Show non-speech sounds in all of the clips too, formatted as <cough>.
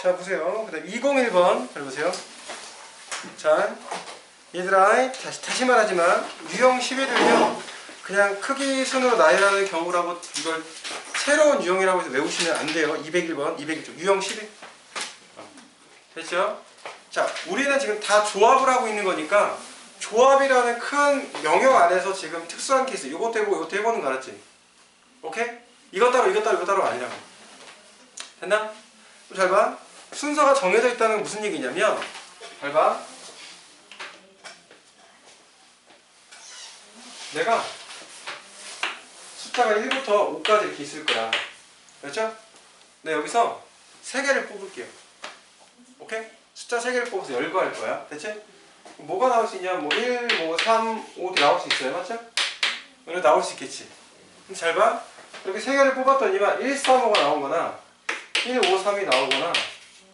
자 보세요. 그 다음 201번 잘 보세요. 자 얘들아 다시 다시 말하지만 유형 11을요 그냥 크기 순으로 나열하는 경우라고 이걸 새로운 유형이라고 해서 외우시면 안 돼요. 201번, 201쪽 유형 11. 어, 됐죠? 자 우리는 지금 다 조합을 하고 있는 거니까 조합이라는 큰 영역 안에서 지금 특수한 케이스 이것도 해보고 이것도 해보는 거 알았지? 오케이? 이것 따로 이것 따로 이것 따로 아니라고 됐나? 잘 봐. 순서가 정해져 있다는 건 무슨 얘기냐면 잘 봐. 내가 숫자가 1부터 5까지 이렇게 있을 거야. 그렇죠? 네, 여기서 3개를 뽑을게요. 오케이? 숫자 3개를 뽑아서 열거할 거야. 대체? 뭐가 나올 수 있냐? 뭐 1, 뭐 3, 5 나올 수 있어요. 맞죠? 이거 나올 수 있겠지. 잘 봐. 이렇게 3개를 뽑았더니만 1, 3, 5가 나오거나 1, 5, 3이 나오거나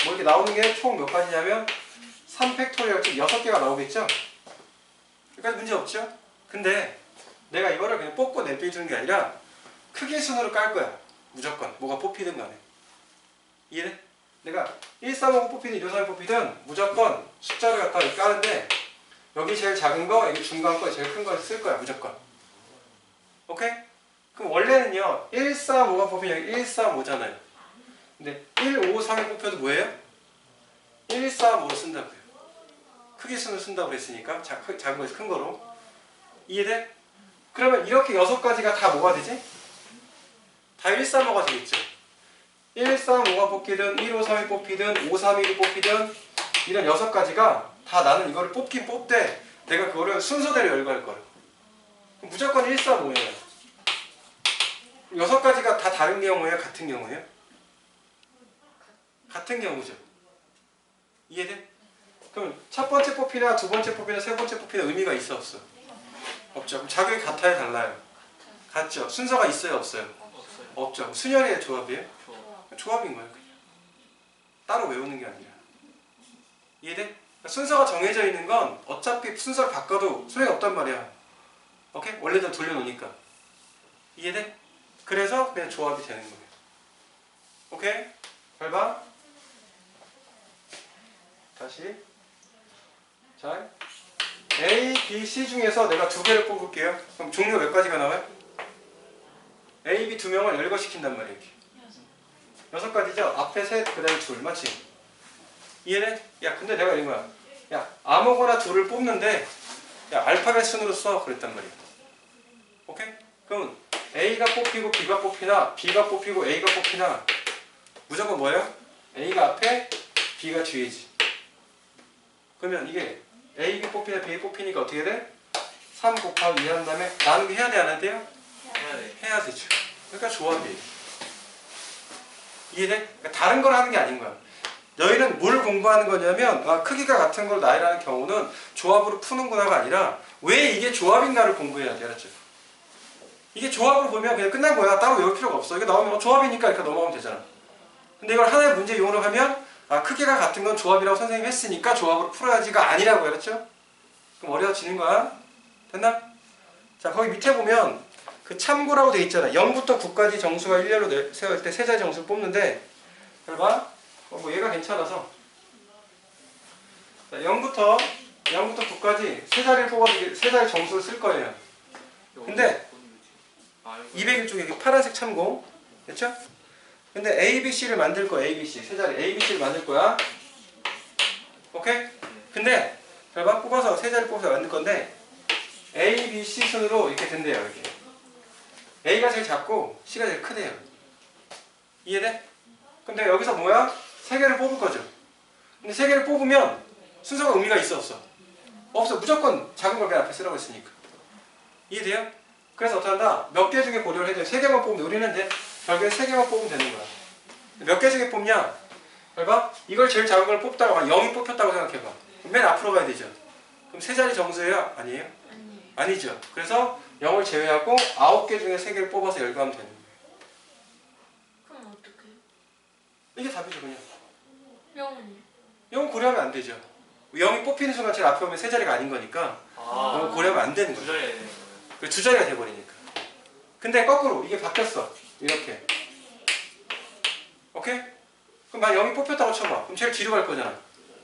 뭐 이렇게 나오는 게 총 몇 가지냐면 3팩토리얼 즉 6개가 나오겠죠? 그러니까 문제 없죠? 근데 내가 이거를 그냥 뽑고 내빼주는 게 아니라 크기 순으로 깔 거야. 무조건. 뭐가 뽑히든 간에. 이해돼? 내가 1, 3, 5 뽑히든 1, 5, 3 뽑히든 무조건 숫자를 갖다 이렇게 까는데 여기 제일 작은 거, 여기 중간 거, 제일 큰 거 쓸 거야. 무조건. 오케이? 그럼 원래는요. 1, 3, 5가 뽑히면 여기 1, 3, 5잖아요. 근데 1, 5, 3이 뽑혀도 뭐예요? 1, 3, 5 쓴다고요. 크기 순을 쓴다고 그랬으니까 작은 거에서 큰 거로. 이해돼? 그러면 이렇게 여섯 가지가 다 뭐가 되지? 다 1, 3, 5가 되겠죠. 1, 3, 5가 뽑히든 1, 5, 3이 뽑히든 5, 3, 1이 뽑히든 이런 여섯 가지가 다 나는 이거를 뽑긴 뽑되 내가 그거를 순서대로 열거할. 그럼 무조건 1, 3, 5예요. 여섯 가지가 다 다른 경우예요? 같은 경우예요? 같은 경우죠. 이해돼? 그럼 첫 번째 뽑히나 두 번째 뽑히나 세 번째 뽑히나 의미가 있어 없어? 없죠. 그럼 자격이 같아요 달라요? 같죠. 순서가 있어요 없어요? 없죠. 순열이의 조합이에요? 저 조합 인 거예요 그냥. 따로 외우는 게 아니라. 이해돼? 그러니까 순서가 정해져 있는 건 어차피 순서를 바꿔도 소용이 없단 말이야. 오케이? 원래대로 돌려놓으니까. 이해돼? 그래서 그냥 조합이 되는 거예요. 오케이? 잘 봐. 다시. 자, A, B, C 중에서 내가 두 개를 뽑을게요. 그럼 종류 몇 가지가 나와요? A, B 두 명을 열거시킨단 말이에요. 이렇게. 여섯 가지죠? 앞에 셋, 그 다음에 둘. 맞지? 이해돼? 야, 근데 내가 이런 거야. 야, 아무거나 둘을 뽑는데, 야, 알파벳 순으로 써. 그랬단 말이야. 오케이? 그럼 A가 뽑히고 B가 뽑히나, B가 뽑히고 A가 뽑히나, 무조건 뭐예요? A가 앞에, B가 뒤에지. 그러면 이게 A, B 뽑히나 B 뽑히니까 어떻게 돼? 3 곱하기 2 한 다음에 나누기 해야 돼, 안 해야 돼요? 해야 돼. 해야 되죠. 그러니까 조합이에요. 이해돼? 그러니까 다른 걸 하는 게 아닌 거야. 너희는 뭘 공부하는 거냐면 아, 크기가 같은 걸 나열하는 경우는 조합으로 푸는구나가 아니라 왜 이게 조합인가를 공부해야 돼. 알았죠? 이게 조합으로 보면 그냥 끝난 거야. 따로 외울 필요가 없어. 이게 나오면 어, 조합이니까 이렇게 넘어가면 되잖아. 근데 이걸 하나의 문제 이용을 하면 아, 크기가 같은 건 조합이라고 선생님이 했으니까 조합으로 풀어야지가 아니라고 그랬죠? 그럼 어려워지는 거야. 됐나? 자, 거기 밑에 보면 그 참고라고 돼 있잖아. 0부터 9까지 정수가 일렬로 내- 세울 때 세 자리 정수를 뽑는데 잘 봐. 어, 뭐 얘가 괜찮아서 자, 0부터 0부터 9까지 세 자리를 이게 세 자리 정수를 쓸 거예요. 근데 아, 이거 201쪽에 여기 파란색 참고. 됐죠? 근데 A, B, C를 만들 거야. A, B, C. 세 자리 A, B, C를 만들 거야. 오케이? 근데 잘 봐. 뽑아서 세 자리 뽑아서 만들 건데 A, B, C 순으로 이렇게 된대요. 이렇게. A가 제일 작고 C가 제일 크대요. 이해돼? 근데 여기서 뭐야? 세 개를 뽑을 거죠. 근데 세 개를 뽑으면 순서가 의미가 있어 없어? 없어. 무조건 작은 걸 그냥 앞에 쓰라고 했으니까. 이해돼요? 그래서 어떻게 한다? 몇 개 중에 고려를 돼. 세 개만 뽑으면 우리는 이제 결국에 세 개만 뽑으면 되는 거야. 몇개 중에 뽑냐? 봐봐. 이걸 제일 작은 걸 뽑다가 0이 뽑혔다고 생각해봐. 그럼 맨 앞으로 가야 되죠. 그럼 세 자리 정수예요? 아니에요? 아니에요. 아니죠. 그래서 0을 제외하고 9개 중에 3개를 뽑아서 열거하면 되는 거예요. 그럼 어떡해? 이게 답이죠, 그냥. 영은요? 0 고려하면 안 되죠. 0이 뽑히는 순간 제일 앞에 오면 세 자리가 아닌 거니까 아, 0을 고려하면 안 되는 두 거예요. 거예요. 그두 자리가 돼버리니까. 근데 거꾸로 이게 바뀌었어. 이렇게. 오케이? 그럼 만약 0이 뽑혔다고 쳐봐. 그럼 제일 뒤로 갈 거잖아.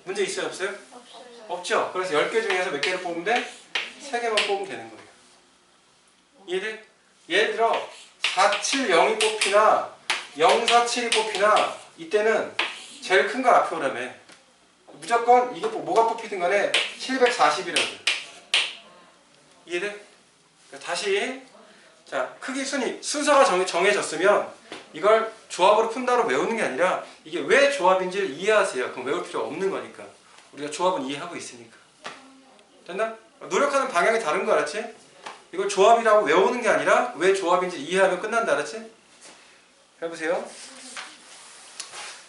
문제 있어요 없어요? 없어요. 없죠. 그래서 10개 중에서 몇 개를 뽑으면 돼? 3개만 뽑으면 되는 거예요. 이해돼? 예를 들어 470이 뽑히나 047이 뽑히나 이때는 제일 큰걸 앞에 오라며. 무조건 이게 뭐- 뭐가 뽑히든 간에 740이라고. 이해돼? 그러니까 다시 자 크기 순위 순서가 정해, 정해졌으면 이걸 조합으로 푼다로 외우는 게 아니라 이게 왜 조합인지를 이해하세요. 그럼 외울 필요 없는 거니까. 우리가 조합은 이해하고 있으니까. 됐나? 노력하는 방향이 다른 거 알았지? 이걸 조합이라고 외우는 게 아니라 왜 조합인지 이해하면 끝난다 알았지? 해보세요.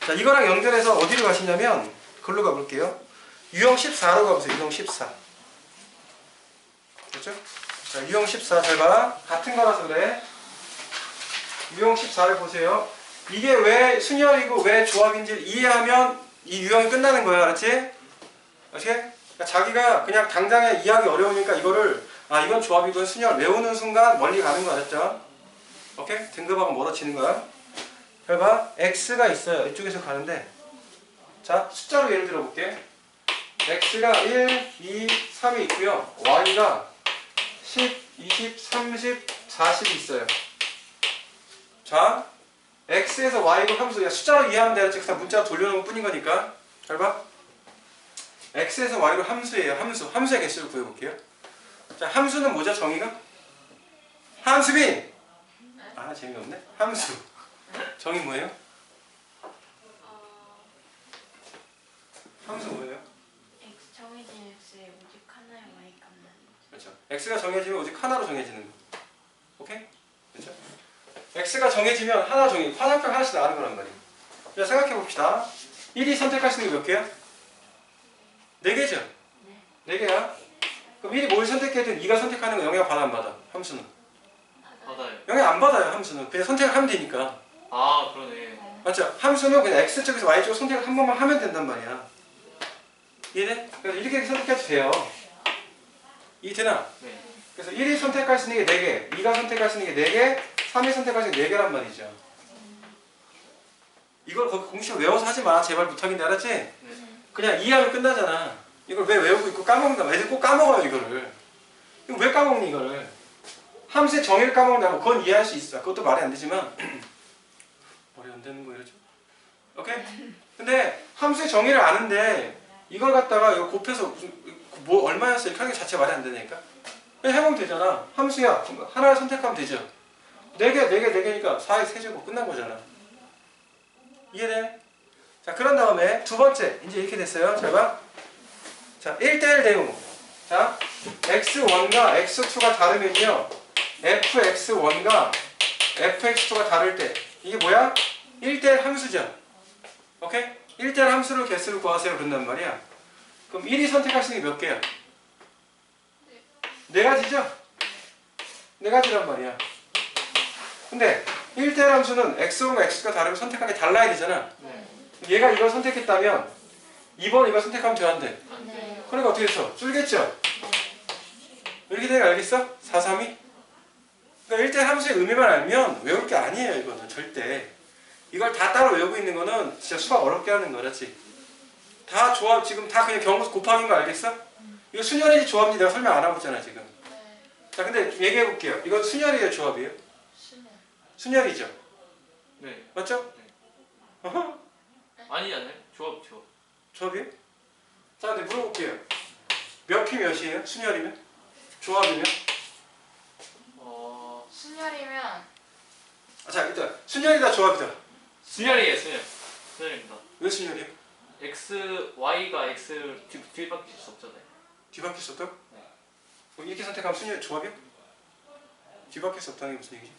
자 이거랑 연결해서 어디로 가시냐면 글로 가볼게요. 유형 14로 가보세요. 유형 14. 됐죠? 자 유형 14잘 봐. 같은 거라서 그래. 유형 14를 보세요. 이게 왜 순열이고 왜 조합인지 이해하면 이 유형이 끝나는 거야. 알았지? 알지? 그러니까 자기가 그냥 당장에 이해하기 어려우니까 이거를 아 이건 조합이건 순열 외우는 순간 멀리 가는 거 알았죠? 오케이? 등급하고 멀어지는 거야. 잘 봐. x가 있어요. 이쪽에서 가는데 자 숫자로 예를 들어 볼게. x가 1, 2, 3이 있고요. y가 10, 20, 30, 40이 있어요. 자 x에서 y가 함수 그냥 숫자로 이해하면 되는 즉 문자로 돌려놓은 뿐인 거니까 잘 봐. x에서 y로 함수예요. 함수. 함수의 개수를 구해볼게요. 자, 함수는 뭐죠? 정의가? 함수빈. 아, 재미없네. 함수. 정의 뭐예요? 어, 함수 뭐예요? X 정해진 X에 오직 하나의 Y 값만. 그렇죠. x가 정해지면 오직 하나로 정해지는 거. 오케이? 그렇죠? x가 정해지면 하나 정해. 화살표 하나씩 나가는 거란 말이에요. 자, 생각해 봅시다. 1이 선택할 수 있는 게 몇 개야? 4개죠? 네. 4개야. 그럼 1이 뭘 선택해든 2가 선택하는 거 영향 받아 안 받아? 함수는. 받아요. 영향 안 받아요, 함수는. 그냥 선택을 하면 되니까. 아 그러네. 맞죠? 함수는 그냥 X쪽에서 Y쪽 선택을 한 번만 하면 된단 말이야. 이해돼? 그래서 이렇게 선택해도 돼요. 이해되나? 네. 그래서 1이 선택할 수 있는 게 4개, 2가 선택할 수 있는 게 4개, 3이 선택할 수 있는 게 4개란 말이죠. 이걸 거기 공식 외워서 하지 마. 제발 부탁인데 알았지? 네. 그냥 이해하면 끝나잖아. 이걸 왜 외우고 있고 까먹는다. 애들 꼭 까먹어요, 이거를. 이거 왜 까먹니, 이거를. 함수의 정의를 까먹는다고 그건 이해할 수 있어. 그것도 말이 안 되지만 <clears throat> 말이 안 되는 거 이러죠. 오케이? 근데 함수의 정의를 아는데 이걸 갖다가 이거 곱해서 무슨 뭐 얼마였어 이렇게 하는 게 자체 말이 안 되니까 해보면 되잖아. 함수야 하나를 선택하면 되죠. 4개, 4개, 4개니까 4의 세제곱 끝난 거잖아. 이해돼? 자 그런 다음에 두 번째 이제 이렇게 됐어요. 잘 봐. 자 1대1 대응. 자 x1과 x2가 다르면요. fx1과 fx2가 다를 때 이게 뭐야? 1대1 함수죠. 오케이? 1대1 함수를 개수를 구하세요. 그런단 말이야. 그럼 1이 선택할 수 있는 게 몇 개야? 네 가지죠? 네 가지란 말이야. 근데 1대1 함수는 x1과 x2가 다르면 선택한 게 달라야 되잖아. 네. 얘가 이걸 선택했다면 2번 이걸 선택하면 돼야 안 돼? 안 네. 그러니까 어떻게 됐어? 줄겠죠? 이렇게 되는 거 알겠어? 4, 3이? 그러니까 1대1 함수의 의미만 알면 외울 게 아니에요 이거는 절대 이걸 다 따로 외우고 있는 거는 진짜 수학 어렵게 하는 거라지 다 조합 지금 다 그냥 경수 곱하기인 거 알겠어? 이거 순열인지 조합인지 내가 설명 안 하고 있잖아 지금 네. 자 근데 얘기해 볼게요 이거 순열이에요 조합이에요? 수면. 순열이죠? 네. 맞죠? 어허, 아니지 않아요? 조합 조합. 조합이에요? 자 근데 물어볼게요 몇 피 몇이에요? 순열이면? 조합이면? 어 순열이면 아, 자 일단 순열이다 조합이다 순열이에요 순열. 순열입니다. 왜 순열이에요? X y가 x를 뒤 뒤바뀔 수 없잖아요. 뒤바뀔 수 없다고? 네. 그럼 이렇게 선택하면 순열 조합이야? 뒤바뀔 수 없다는 게 무슨 얘기지?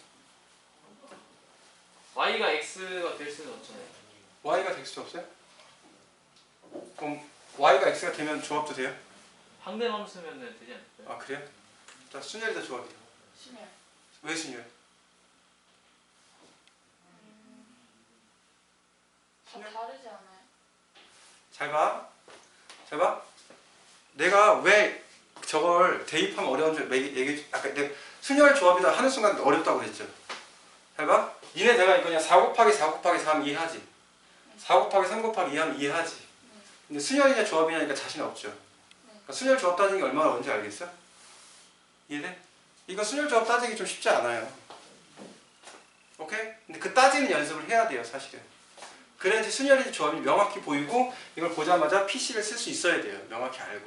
y가 x가 될 수는 없잖아요. y가 될 수 없어요? 그럼 y가 x가 되면 조합도 돼요? 항등함수면은 되지 않을까요? 아 그래요? 자 순열이다 조합이다 순열. 왜 순열? 다 다르지 않아요? 잘 봐. 잘 봐. 내가 왜 저걸 대입하면 어려운 줄 얘기, 아까 내가 순열 조합이다 하는 순간 어렵다고 그랬죠. 잘 봐. 니네 내가 이거 그냥 4 곱하기 4 곱하기 3 이해하지? 4 곱하기 3 곱하기 2 하면 이해하지. 근데 순열이냐 조합이냐니까 자신 없죠. 그러니까 순열 조합 따지는 게 얼마나 어려운지 알겠어? 이해돼? 이거 순열 조합 따지기 좀 쉽지 않아요. 오케이? 근데 그 따지는 연습을 해야 돼요, 사실은. 그래야지 순열이 조합이 명확히 보이고 이걸 보자마자 PC를 쓸 수 있어야 돼요. 명확히 알고.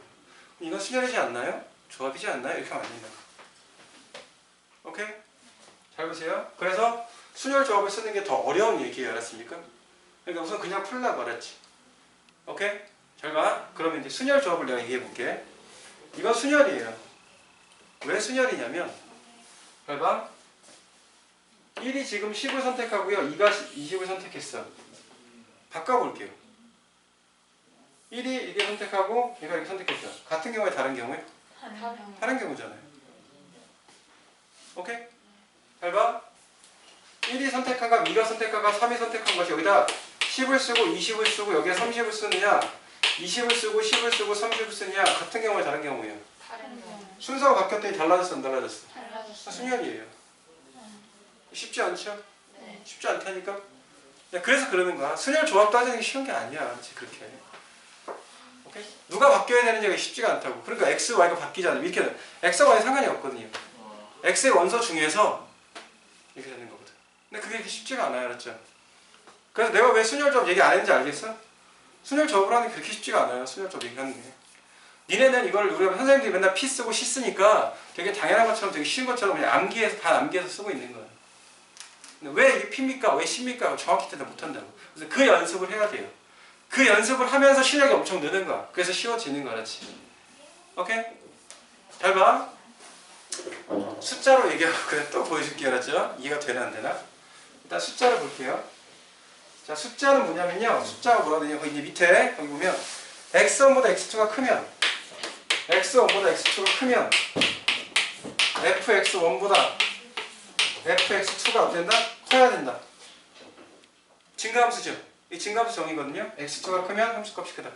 이건 순열이지 않나요? 조합이지 않나요? 이렇게 하면 안 된다. 오케이? 잘 보세요. 그래서 순열 조합을 쓰는 게 더 어려운 얘기예요. 알았습니까? 그러니까 우선 그냥 풀라고 알았지. 오케이? 잘 봐. 그러면 이제 순열 조합을 내가 얘기해 볼게. 이건 순열이에요. 왜 순열이냐면 잘 봐. 1이 지금 10을 선택하고요. 2가 20을 선택했어. 바꿔볼게요. 1이 이게 선택하고 얘가 이렇게 선택했죠. 같은 경우에 다른 경우에 다른 경우. 다른 경우잖아요. 오케이? 잘 봐. 1이 선택한가 2가 선택한가 3이 선택한 것이 여기다 10을 쓰고 20을 쓰고 여기에 30을 쓰느냐 20을 쓰고 10을 쓰고 30을 쓰느냐 같은 경우에 다른 경우예요. 다른 경우. 순서가 바뀌었더니 달라졌어 안 달라졌어? 달라졌어요. 순열이에요. 쉽지 않죠? 네. 쉽지 않다니까? 야, 그래서 그러는 거야. 순열 조합 따지는 게 쉬운 게 아니야. 그렇지 그렇게. 오케이? 누가 바뀌어야 되는지가 쉽지가 않다고. 그러니까 x, y가 바뀌잖아. 이렇게 돼. x와 상관이 없거든요. 어, x의 원소 중에서 이렇게 되는 거거든. 근데 그게 쉽지가 않아요. 알았죠? 그래서 내가 왜 순열 조합 얘기 안 했는지 알겠어? 순열 조합을 하는 게 그렇게 쉽지가 않아요. 순열 조합 얘기하는 게. 니네는 이걸 우리가 선생님들이 맨날 P 쓰고 C 쓰니까 되게 당연한 것처럼 되게 쉬운 것처럼 그냥 암기해서 다 암기해서 쓰고 있는 거야. 왜 P입니까? 왜 C입니까? 정확히 대답 못한다고. 그래서 그 연습을 해야 돼요. 그 연습을 하면서 실력이 엄청 느는 거야. 그래서 쉬워지는 거 알았지? 오케이? 잘 봐. 숫자로 얘기하고 그냥 또 보여줄게요. 알았죠? 이해가 되나 안 되나? 일단 숫자를 볼게요. 자, 숫자는 뭐냐면요. 숫자가 뭐라 되냐? 거기 이제 밑에 거기 보면 x1보다 x2가 크면 x1보다 x2가 크면 fx1보다 fx2가 어떻게 된다? 커야 된다. 증가함수죠. 이 증가함수 정의거든요. x2가 크면 함수값이 크다.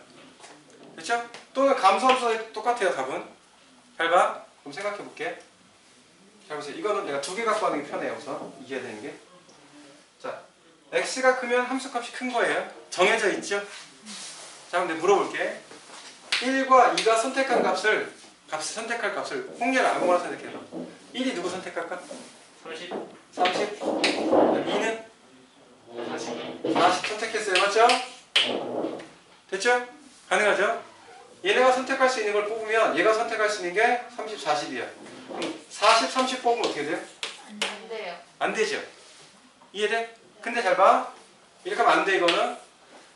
그렇죠? 또는 감소함수도 똑같아요. 답은. 잘 봐. 그럼 생각해 볼게. 잘 보세요. 이거는 내가 두 개 갖고 하는 게 편해요. 우선 이해야 되는 게. 자, x가 크면 함수값이 큰 거예요. 정해져 있죠? 자, 근데 물어볼게. 1과 2가 선택한 값을 값을 선택할 값을 홍렬 아무거나 선택해봐. 1이 누구 선택할까? 30 30. 2는 40. 40 선택했어요. 맞죠? 됐죠? 가능하죠? 얘네가 선택할 수 있는 걸 뽑으면 얘가 선택할 수 있는 게 30, 40이야. 그럼 40, 30 뽑으면 어떻게 돼요? 안 돼요. 안 되죠. 이해돼? 근데 잘 봐. 이렇게 하면 안 돼, 이거는.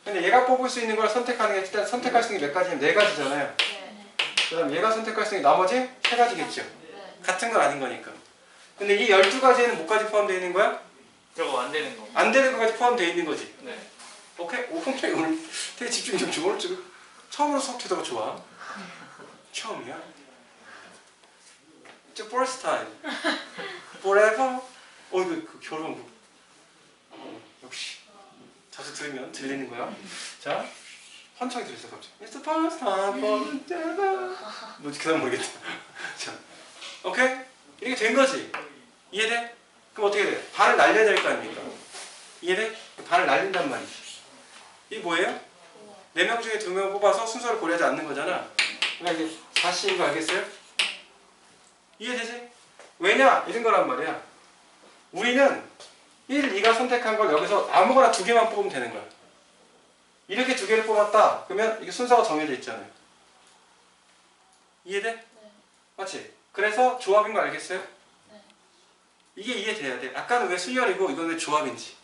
근데 얘가 뽑을 수 있는 걸 선택하는 게 일단 선택할 수 있는 게몇 가지냐면 네 가지잖아요. 네. 그 다음 얘가 선택할 수 있는 나머지 세 가지겠죠. 네. 같은 건 아닌 거니까. 근데 이 12가지에는 뭐까지 포함되어 있는 거야? 저거 안 되는 거. 안 되는 것까지 포함되어 있는 거지. 네. 오케이? 오, 근데 오늘 되게 집중 좀 좋을 줄. 처음으로 수업 태도가 좋아. 처음이야. The first time. Forever. 어, 이거 그 결혼. 어, 역시. 자주 들으면 들리는 거야. 자, 환청이 들렸어, 갑자기. It's the first time forever. 뭐지, 그 다음 모르겠다. 자, 오케이? 이렇게 된 거지. 이해돼? 그럼 어떻게 돼? 발을 날려야 될 거 아닙니까? 이해돼? 발을 날린단 말이지. 이게 뭐예요? 네 명 중에 두 명 뽑아서 순서를 고려하지 않는 거잖아. 그러니까 이게 4C인 거 알겠어요? 이해되지? 왜냐? 이런 거란 말이야. 우리는 1, 2가 선택한 걸 여기서 아무거나 두 개만 뽑으면 되는 거야. 이렇게 두 개를 뽑았다. 그러면 이게 순서가 정해져 있잖아요. 이해돼? 맞지? 그래서 조합인 거 알겠어요? 네. 이게 이해돼야 돼. 아까는 왜 순열이고 이건 왜 조합인지.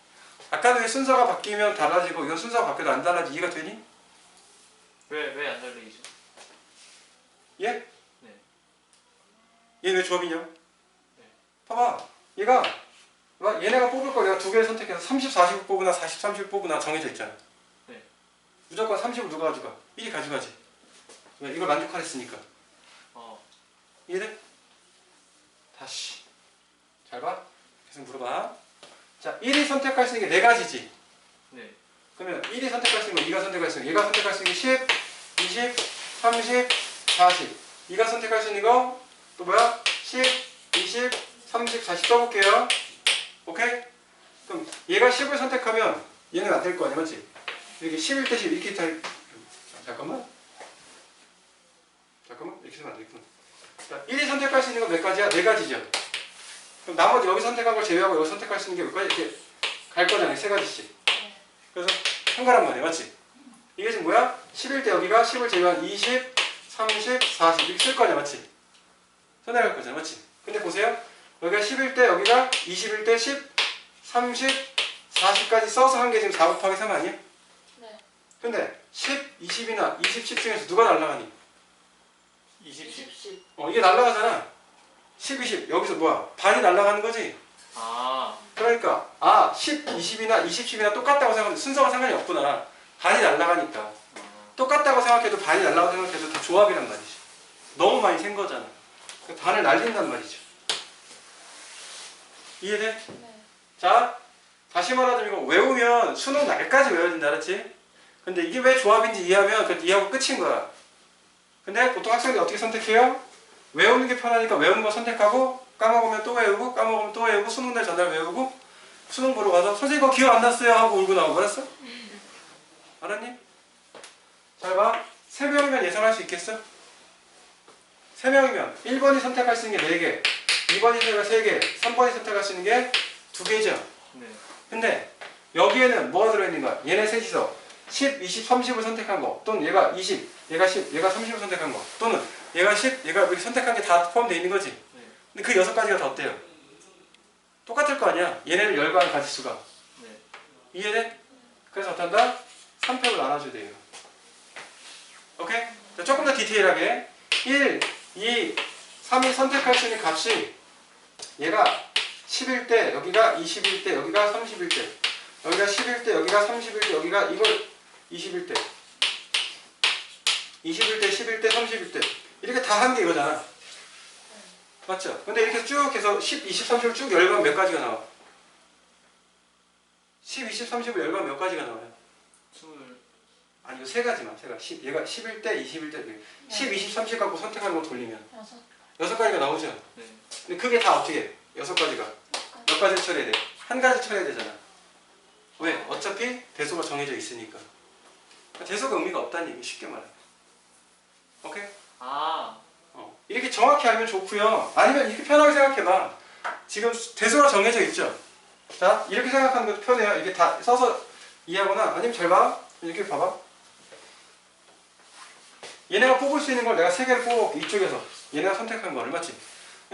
아까는 왜 순서가 바뀌면 달라지고 이건 순서가 바뀌어도 안 달라지 이해가 되니? 왜 왜 안 달리죠? 예? 네. 얘는 왜 조합이냐? 봐봐. 얘가 봐, 얘네가 뽑을 거 내가 두 개를 선택해서 30, 40을 뽑으나 40, 30을 뽑으나 정해져 있잖아. 네. 무조건 30을 누가 가져가? 1이 가져가지. 왜? 이걸 만족하랬으니까. 어. 이해돼? 다시. 잘 봐. 계속 물어봐. 자, 1이 선택할 수 있는 게 네 가지지. 네. 그러면 1이 선택할 수 있는 거 2가 선택할 수 있는 거 얘가 선택할 수 있는 게 10, 20, 30, 40 2가 선택할 수 있는 거 또 뭐야? 10, 20, 30, 40 써볼게요 오케이? 그럼 얘가 10을 선택하면 얘는 안 될 거 아니야 맞지? 이렇게 11대 10 이렇게 다 잠깐만 잠깐만 이렇게 쓰면 안 되겠구나 자, 1, 2 선택할 수 있는 건 몇 가지야? 네 가지죠 그럼 나머지 여기 선택한 걸 제외하고 여기 선택할 수 있는 게 몇 가지? 이렇게 갈 거잖아요 세 가지씩 그래서 한 거란 말이야 맞지? 이게 지금 뭐야? 11대 여기가 10을 제외한 20, 30, 40 이렇게 쓸 거냐 맞지? 선택할 거잖아 맞지? 근데 보세요 여기가 11대 여기가 21대 10, 30, 40까지 써서 한 게 지금 4 곱하기 3 아니야? 네. 근데 10, 20이나 20, 10 중에서 누가 날라가니? 20, 10. 10. 어 이게 날라가잖아 10, 20 여기서 뭐야? 반이 날라가는 거지 아, 그러니까 아 10, 20이나 20, 10이나 똑같다고 생각하면 순서가 상관이 없구나 반이 날라가니까 아, 똑같다고 생각해도 반이 날라가고 생각해도 다 조합이란 말이지 너무 많이 센 거잖아 그 반을 날린단 말이죠 이해돼? 네. 자 다시 말하자면 이거 외우면 수능 날까지 외워야 된다 알았지? 근데 이게 왜 조합인지 이해하면 그 이해하고 끝인 거야 근데 보통 학생들이 어떻게 선택해요? 외우는 게 편하니까 외우는 거 선택하고 까먹으면 또 외우고 까먹으면 또 외우고 수능 날 전날 외우고 수능 보러 가서 선생님 그거 기억 안 났어요 하고 울고 나오고 알았어? 알았니? 잘 봐. 세 명이면 예상할 수 있겠어? 세 명이면 1번이 선택할 수 있는 게 4개 2번이 선택할 3개 3번이 선택할 수 있는 게 2개죠 네. 근데 여기에는 뭐가 들어있는 거야? 얘네 셋이서 10, 20, 30을 선택한 거 또는 얘가 20, 얘가 10, 얘가 30을 선택한 거 또는 얘가 10, 얘가 이렇게 선택한 게 다 포함되어 있는 거지 네. 근데 그 여섯 가지가 다 어때요? 똑같을 거 아니야 얘네를 열거한 가지수가 네. 이해돼? 그래서 어떤다? 3팩을 나눠줘야 돼요 오케이? 자, 조금 더 디테일하게 1, 2, 3이 선택할 수 있는 값이 얘가 11대 여기가 21대 여기가 31대 여기가 11대 여기가 31대 여기가 이걸 21대 21대 11대 31대 이렇게 다 한 게 이거잖아 맞죠? 근데 이렇게 쭉 해서 10, 20, 30을 쭉 열면 몇 가지가 나와? 10, 20, 30을 열면 몇 가지가 나와요? 20. 아니 이거 세 가지만 세 가지 10, 얘가 11대 21대 10, 20, 30 갖고 선택하는 거 돌리면 여섯. 여섯 가지가 나오죠 네. 근데 그게 다 어떻게 해? 여섯 가지가 몇 가지 처리해야 돼? 한 가지 처리해야 되잖아 왜? 어차피 대소가 정해져 있으니까 대소가 의미가 없다는 얘기 쉽게 말해 오케이? 아, 어. 이렇게 정확히 알면 좋고요. 아니면 이렇게 편하게 생각해봐. 지금 대소가 정해져 있죠? 자 이렇게 생각하는 것도 편해요. 이게 다 써서 이해하거나 아니면 잘 봐. 이렇게 봐봐. 얘네가 뽑을 수 있는 걸 내가 세 개를 뽑아볼게 이쪽에서. 얘네가 선택한 거를 맞지?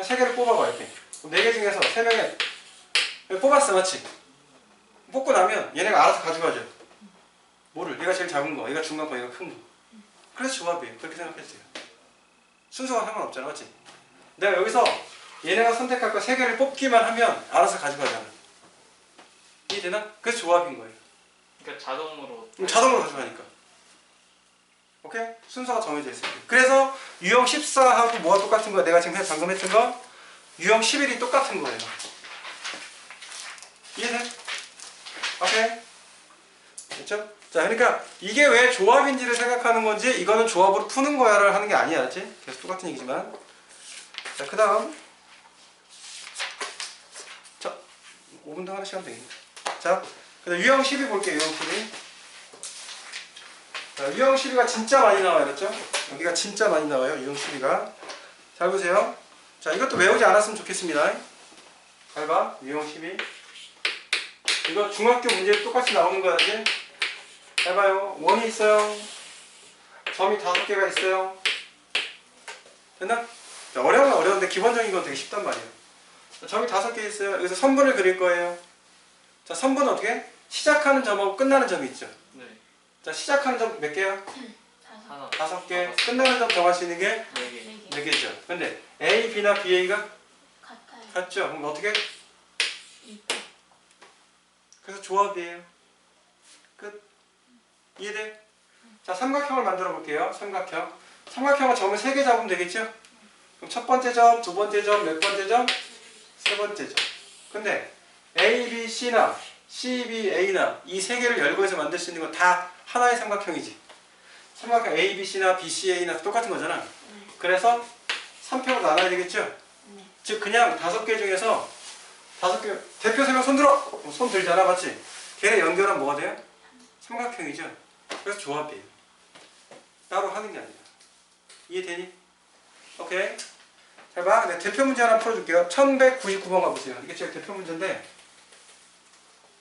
세 개를 뽑아봐 이렇게. 네 개 중에서 세 명에 뽑았어 맞지? 뽑고 나면 얘네가 알아서 가져가죠. 뭐를? 얘가 제일 작은 거 얘가 중간 거 얘가 큰거. 그래서 조합이에요. 그렇게 생각했어요 순서가 상관없잖아 맞지? 내가 여기서 얘네가 선택할 거 세 개를 뽑기만 하면 알아서 가져가잖아 이해되나? 그래서 조합인 거예요 그러니까 자동으로. 그럼 자동으로 가져가니까. 오케이? 순서가 정해져 있어요. 그래서 유형 14하고 뭐가 똑같은 거야? 내가 지금 해- 방금 했던 거? 유형 11이 똑같은 거예요. 이해돼? 오케이? 됐죠? 자, 그러니까 이게 왜 조합인지를 생각하는 건지 이거는 조합으로 푸는 거야를 하는 게 아니야, 알지? 계속 똑같은 얘기지만. 자, 그 다음. 자, 5분 더 하는 시간 되겠네. 자, 그 다음 유형 12 볼게요. 유형 12. 자, 유형 12가 진짜 많이 나와요. 그렇죠? 여기가 진짜 많이 나와요. 유형 12가. 잘 보세요. 자, 이것도 외우지 않았으면 좋겠습니다. 잘 봐. 유형 12. 이거 중학교 문제 똑같이 나오는 거야, 이제. 잘 봐요. 원이 있어요. 점이 다섯 개가 있어요. 됐나? 자, 어려우면 어려운데 기본적인 건 되게 쉽단 말이에요. 자, 점이 다섯 개 있어요. 여기서 선분을 그릴 거예요. 자, 선분은 어떻게? 시작하는 점하고 끝나는 점이 있죠. 네. 자, 시작하는 점 몇 개야? 다섯. 다섯 개. 끝나는 점 정할 수 있는 게네네 개. 네 개. 개죠. 근데 A, B나 B, A가 같아요. 같죠. 그럼 어떻게? 이. 그래서 조합이에요. 끝. 이해돼? 자, 삼각형을 만들어 볼게요. 삼각형. 삼각형은 점을 세개 잡으면 되겠죠? 그럼 첫 번째 점, 두 번째 점, 몇 번째 점? 세 번째 점. 근데 A, B, C나 C, B, A나 이 세 개를 열거해서 만들 수 있는 건 다 하나의 삼각형이지. 삼각형 A, B, C나 B, C, A나 똑같은 거잖아. 네. 그래서 3평으로 나눠야 되겠죠? 네. 즉 그냥 다섯 개 중에서 다섯 개 대표 세 명 손 들어! 손 들잖아 맞지? 걔네 연결하면 뭐가 돼요? 삼각형이죠. 그래서 조합이에요. 따로 하는 게 아니라. 이해되니? 오케이. 잘 봐. 네, 대표 문제 하나 풀어줄게요. 1199번 가보세요. 이게 제일 대표 문제인데.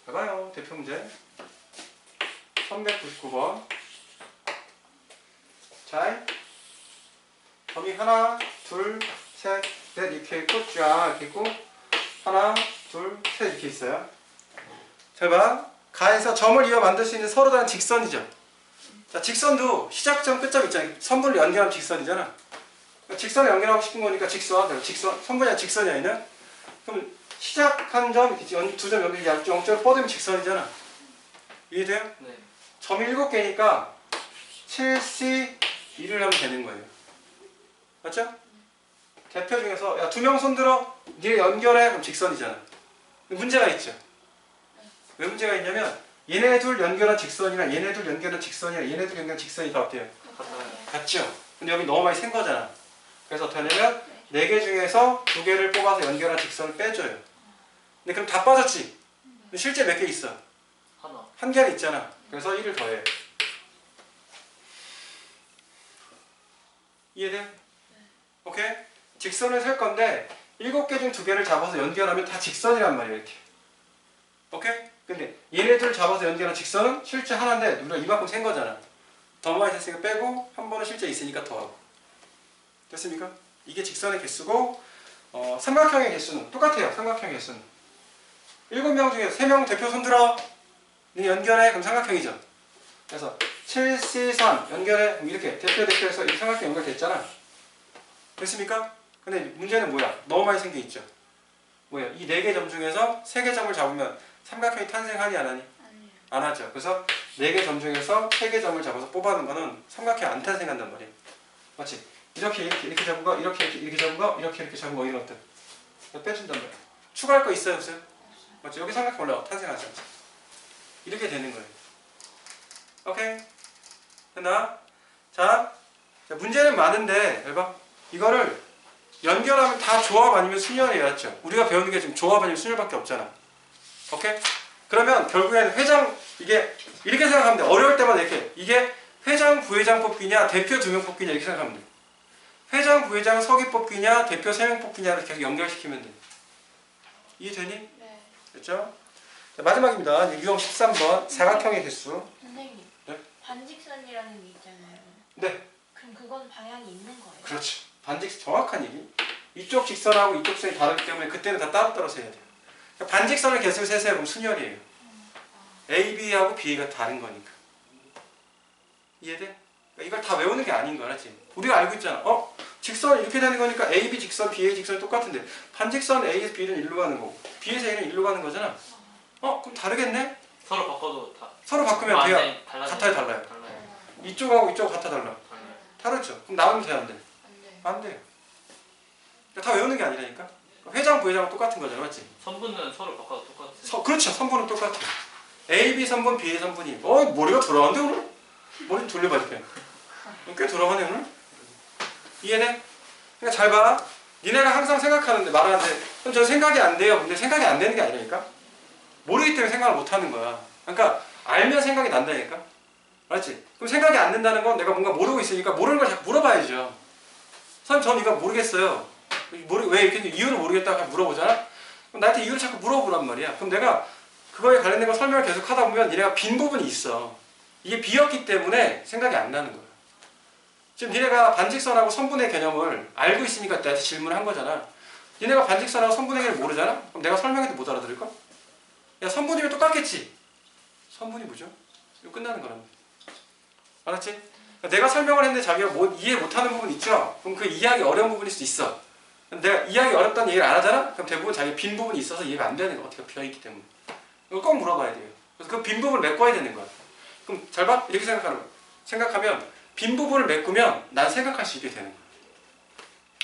잘 봐요. 대표 문제. 1199번. 자, 범위 하나, 둘, 셋, 넷 이렇게 있고 쫙 있고 하나, 둘, 셋 이렇게 있어요. 잘 봐. 가에서 점을 이어 만들 수 있는 서로 다른 직선이죠. 자, 직선도 시작점, 끝점 있잖아요. 선분을 연결하면 직선이잖아. 그러니까 직선을 연결하고 싶은 거니까 직선, 직선, 선분이야 직선이야 얘는. 그럼 시작한 점, 두점 연결 양쪽으로 뻗으면 직선이잖아. 이해돼요? 네. 점이 7개니까 7C 1을 하면 되는 거예요. 맞죠? 대표 중에서 야 두 명 손들어 니네 연결해 그럼 직선이잖아. 문제가 있죠. 왜 문제가 있냐면 얘네 둘 연결한 직선이랑 얘네 둘 연결한 직선이랑 얘네 둘 연결한 직선이 다 어때요? 같아요. 같죠? 근데 여기 너무 많이 센 거잖아. 그래서 어떻게 하냐면 네 개 중에서 두 개를 뽑아서 연결한 직선을 빼줘요. 근데 그럼 다 빠졌지? 근데 실제 몇 개 있어? 하나. 한 개는 있잖아. 그래서 1을 더해. 이해돼? 오케이? 직선을 셀 건데 일곱 개중두 개를 잡아서 연결하면 다 직선이란 말이야 이렇게. 오케이? 근데 얘네들 잡아서 연결한 직선은 실제 하나인데 우리가 이만큼 센 거잖아. 더 많이 셌으니까 빼고 한 번은 실제 있으니까 더하고. 됐습니까? 이게 직선의 개수고 어, 삼각형의 개수는 똑같아요. 삼각형의 개수는. 일곱 명 중에 세명 대표 손들어. 네 연결해 그럼 삼각형이죠. 그래서 7C3 연결해 그럼 이렇게 대표 대표해서 이 삼각형 연결됐잖아. 됐습니까? 근데 문제는 뭐야? 너무 많이 생겨 있죠. 뭐야? 이네개점 중에서 세개 점을 잡으면 삼각형이 탄생하니 안 하니? 안 하죠. 그래서 네 개 점 중에서 세 개 점을 잡아서 뽑아는 거는 삼각형 안 탄생한단 말이에요. 맞지? 이렇게 이렇게 이렇게 잡은 거, 이렇게 이렇게 이렇게 잡은 거, 이렇게 이렇게 잡은 거 이런 것들 빼준단 말이에요. 추가할 거 있어요, 없어요? 맞지? 여기 삼각형 올라가 탄생하죠. 이렇게 되는 거예요. 오케이? 됐나? 자, 자, 문제는 많은데, 여봐. 이거를 연결하면 다 조합 아니면 순열이었죠. 우리가 배우는 게 지금 조합 아니면 순열밖에 없잖아. 오케이? 그러면 결국에는 회장, 이게 이렇게 생각하면 돼. 어려울 때마다 이렇게. 이게 회장, 부회장 뽑기냐, 대표 두 명 뽑기냐, 이렇게 생각하면 돼. 회장, 부회장, 서기 뽑기냐, 대표 세 명 뽑기냐를 계속 연결시키면 돼. 이해되니? 네. 됐죠? 자, 마지막입니다. 유형 13번 사각형의 개수. 선생님. 네? 반직선이라는 게 있잖아요. 네, 그럼 그건 방향이 있는 거예요? 그렇지. 반직 정확한 얘기. 이쪽 직선하고 이쪽 선이 다르기 때문에 그때는 다 따로따로 세야 돼요. 그러니까 반직선을 개수 세세요. 그럼 순열이에요. A, B하고 B가 다른 거니까. 이해돼? 그러니까 이걸 다 외우는 게 아닌 거 알았지? 우리가 알고 있잖아. 어? 직선 이렇게 되는 거니까 A, B 직선, B, A 직선이 똑같은데 반직선 A에서 B는 일로 가는 거고 B에서 A는 일로 가는 거잖아. 어? 그럼 다르겠네? 서로 바꿔도 다. 서로 바꾸면 돼요. 같아요, 달라요? 달라요. 이쪽하고 이쪽 같아 달라. 달라요. 다르죠? 그럼 나오면 돼요, 안 돼? 안 돼. 안 돼요. 그러니까 다 외우는 게 아니라니까. 회장, 부회장은 똑같은 거잖아, 맞지? 선분은 서로 바꿔도 똑같아요. 서, 그렇죠. 선분은 똑같아. A, B 선분, B 선분이. 어, 머리가 돌아가는데 오늘? 머리 좀 돌려봐 줄게. 꽤 돌아가네 오늘. 이해돼? 그러니까 잘 봐. 니네가 항상 생각하는데 말하는데 그럼 저 생각이 안 돼요. 근데 생각이 안 되는 게 아니라니까. 모르기 때문에 생각을 못 하는 거야. 그러니까 알면 생각이 난다니까. 알았지? 그럼 생각이 안 된다는 건 내가 뭔가 모르고 있으니까 모르는 걸 자꾸 물어봐야죠. 선생님 전 이거 모르겠어요. 모르, 왜 이렇게 이유를 모르겠다고 물어보잖아? 나한테 이유를 자꾸 물어보란 말이야. 그럼 내가 그거에 관련된 거 설명을 계속 하다 보면 니네가 빈 부분이 있어. 이게 비었기 때문에 생각이 안 나는 거야. 지금 니네가 반직선하고 선분의 개념을 알고 있으니까 나한테 질문을 한 거잖아. 니네가 반직선하고 선분의 개념을 모르잖아? 그럼 내가 설명해도 못 알아들을까? 야, 선분이면 똑같겠지? 선분이 뭐죠? 이거 끝나는 거랍니다. 알았지? 그러니까 내가 설명을 했는데 자기가 뭐 이해 못하는 부분 있죠? 그럼 그 이해하기 어려운 부분일 수도 있어. 내가 이해하기 어렵다는 얘기를 안 하잖아? 그럼 대부분 자기 빈 부분이 있어서 이해가 안 되는 거 어떻게 비어있기 때문에. 이걸 꼭 물어봐야 돼요. 그래서 그 빈 부분을 메꿔야 되는 거야. 그럼 잘 봐? 이렇게 생각하는 거야. 생각하면 빈 부분을 메꾸면 난 생각할 수 있게 되는 거야.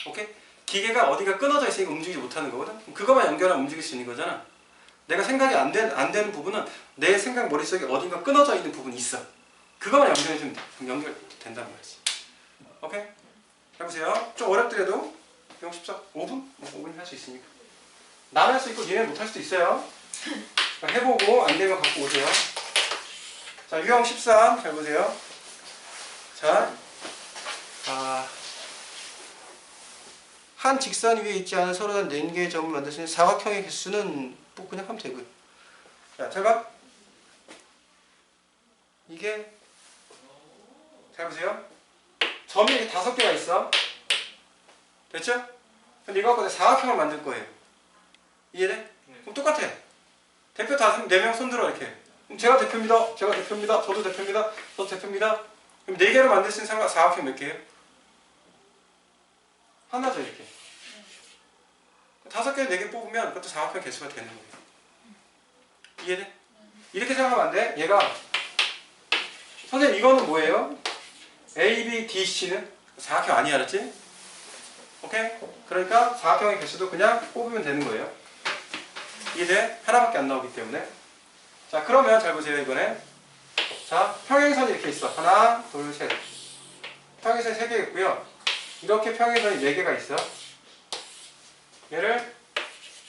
오케이? 기계가 어디가 끊어져 있으니까 움직이지 못하는 거거든? 그것만 연결하면 움직일 수 있는 거잖아. 내가 생각이 안, 된, 안 되는 부분은 내 생각 머릿속에 어딘가 끊어져 있는 부분이 있어. 그것만 연결해주면 돼. 그럼 연결된다는 거지. 오케이? 해보세요. 좀 어렵더라도 영 14, 5분? 5분 할 수 있으니까. 나는 할 수 있고 얘는 못할 수도 있어요. 그러니까 해보고 안 되면 갖고 오세요. 자, 유형 13. 잘 보세요. 자, 아, 한 직선 위에 있지 않은 서로 다른 4개의 점을 만들 수 있는 사각형의 개수는 뭐 그냥 하면 되고요. 자, 잘 봐. 이게 잘 보세요. 점이 이렇게 다섯 개가 있어. 됐죠? 근데 이거 갖고 내가 사각형을 만들 거예요. 이해돼? 네. 그럼 똑같아. 대표 다섯 네명 손들어 이렇게. 그럼 제가 대표입니다. 제가 대표입니다. 저도 대표입니다. 저도 대표입니다. 그럼 네 개로 만들 수 있는 삼각- 사각형 몇 개예요? 하나죠 이렇게. 다섯 개, 네 개 뽑으면 그것도 사각형 개수가 되는 거예요. 이해돼? 이렇게 생각하면 안 돼. 얘가 선생님 이거는 뭐예요? A, B, D, C는 사각형 아니야, 알았지? 오케이? 그러니까 사각형의 개수도 그냥 뽑으면 되는 거예요. 이해돼? 하나밖에 안 나오기 때문에. 자, 그러면 잘 보세요, 이번에. 자, 평행선이 이렇게 있어. 하나, 둘, 셋. 평행선이 세 개 있고요. 이렇게 평행선이 네 개가 있어. 얘를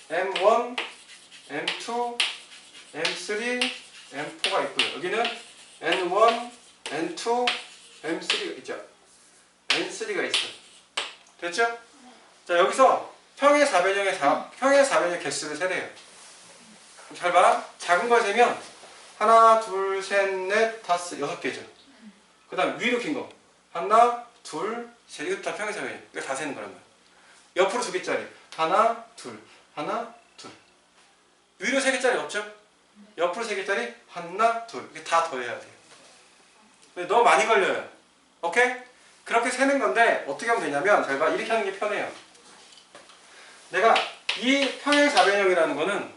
M1, M2, M3, M4가 있고요. 여기는 N1, N2, M3가 있죠. N3가 있어. 됐죠? 자 여기서 평행 사변형의 사 평행 사변형 개수를. 그럼 잘 봐. 작은 걸 세면 하나, 둘, 셋, 넷, 다섯, 여섯 개죠. 그 다음 위로 긴 거. 하나, 둘, 셋. 이것도 다 평행 사변형. 이거 다 세는 거란 말이야. 옆으로 두 개짜리. 하나, 둘, 하나, 둘. 위로 세 개짜리 없죠? 옆으로 세 개짜리 하나, 둘. 이게 다 더해야 돼요. 근데 너무 많이 걸려요. 오케이? 그렇게 세는 건데 어떻게 하면 되냐면 잘 봐. 이렇게 하는 게 편해요. 내가 이 평행 사변형이라는 거는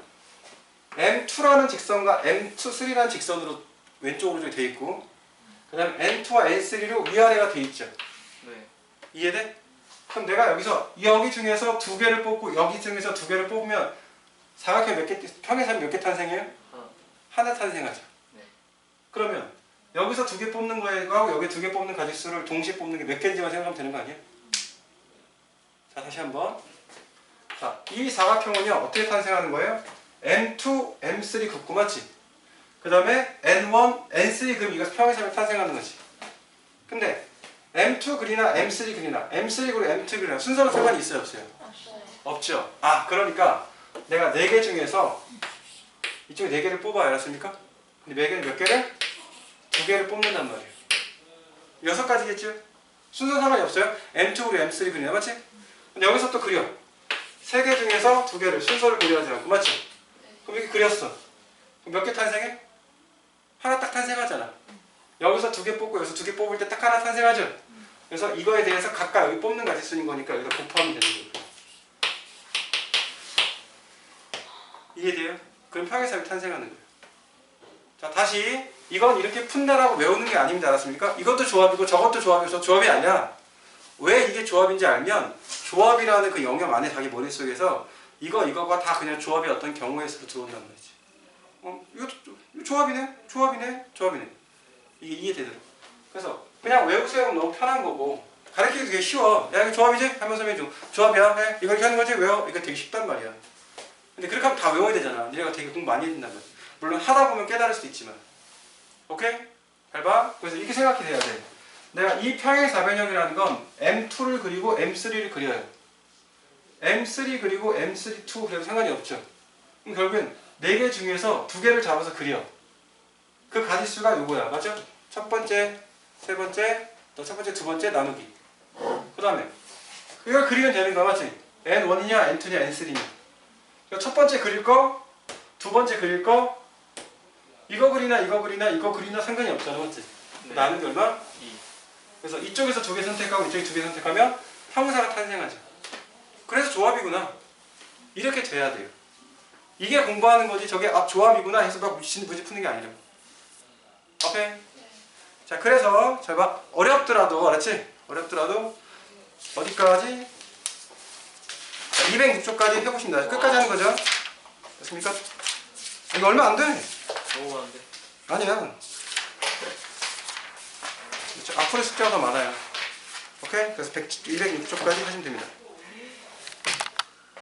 M2라는 직선과 M23라는 직선으로 왼쪽으로 좀돼 있고 그 다음에 N2와 N3로 위아래가 돼 있죠. 네. 이해돼? 그럼 내가 여기서 여기 중에서 두 개를 뽑고 여기 중에서 두 개를 뽑으면 사각형 몇 개, 평행선 몇개 탄생해요? 하나. 하나 탄생하죠. 네. 그러면 여기서 두 개 뽑는 거하고 여기 두 개 뽑는 가짓수를 동시에 뽑는 게 몇 개인지만 생각하면 되는 거 아니에요? 자 다시 한번 자, 이 사각형은요 어떻게 탄생하는 거예요? M2, M3 긋고 맞지? 그 다음에 N1, N3 그럼 이거 평행선이 탄생하는 거지 근데 M2 그리나 M3 그리나 M3 그리고 M2 그리나 순서로 상관이 있어요 없어요? 없어요. 없죠. 아 그러니까 내가 네개 중에서 이쪽에 네 개를 뽑아야 알았습니까? 근데 네 개는 몇 개를? 두 개를 뽑는단 말이에요. 여섯 가지겠죠? 순서 상관이 없어요. M2 그리고 M3 그리나 맞지? 근데 여기서 또 그려. 세 개 중에서 두 개를 순서를 고려하지 않고 맞지? 그럼 이렇게 그렸어. 그럼 몇 개 탄생해? 하나 딱 탄생하잖아. 여기서 두 개 뽑고 여기서 두 개 뽑을 때 딱 하나 탄생하죠? 그래서 이거에 대해서 각각 여기 뽑는 가지수인 거니까 여기다 곱하면 되는 거예요. 이해돼요? 그럼 평행선이 탄생하는 거예요. 자 다시 이건 이렇게 푼다라고 외우는 게 아닙니다. 알았습니까? 이것도 조합이고 저것도 조합이어서 조합이 아니야. 왜 이게 조합인지 알면 조합이라는 그 영역 안에 자기 머릿속에서 이거 이거가 다 그냥 조합이 어떤 경우의 수로 들어온단 말이지. 어, 이것도 조합이네? 조합이네? 조합이네. 이게 이해되더라고. 그래서 그냥 외우세요 너무 편한 거고 가르치기 되게 쉬워. 야 이거 조합이지? 하면서 해줘. 조합이야. 해. 이거 이렇게 하는 거지? 외워. 이거 되게 쉽단 말이야. 근데 그렇게 하면 다 외워야 되잖아. 니네가 되게 공부 많이 해야 된단 말이야. 물론 하다 보면 깨달을 수도 있지만. 오케이? 잘 봐. 그래서 이렇게 생각이 돼야 돼. 내가 이 평행 사변형이라는 건 M2를 그리고 M3를 그려요. M3 그리고 M32 그래도 상관이 없죠. 그럼 결국엔 네개 중에서 두 개를 잡아서 그려. 그 가지수가 요거야. 맞죠? 첫 번째, 세 번째, 또 첫 번째, 두 번째 나누기. 그 다음에 이걸 그리면 되는 거야. 맞지? N1이냐, N2냐, N3냐. 그러니까 첫 번째 그릴 거, 두 번째 그릴 거, 이거 그리나 이거 그리나 이거 그리나 상관이 없잖아. 맞지? 네. 나는 게 얼마? 2. 그래서 이쪽에서 두 개 선택하고 이쪽에 두 개 선택하면 형사가 탄생하죠. 그래서 조합이구나. 이렇게 돼야 돼요. 이게 공부하는 거지 저게 아 조합이구나 해서 막 미친 무지 푸는 게 아니라고. 오케이? 자 그래서 잘 봐. 어렵더라도 알았지? 어렵더라도 어디까지? 206초까지 해보십니다. 끝까지 하는 거죠. 됐습니까? 이거 얼마 안 돼. 너무 많은데. 아니야. 앞으로 숫자가 더 많아요. 오케이? 그래서 100, 206초까지 하시면 됩니다.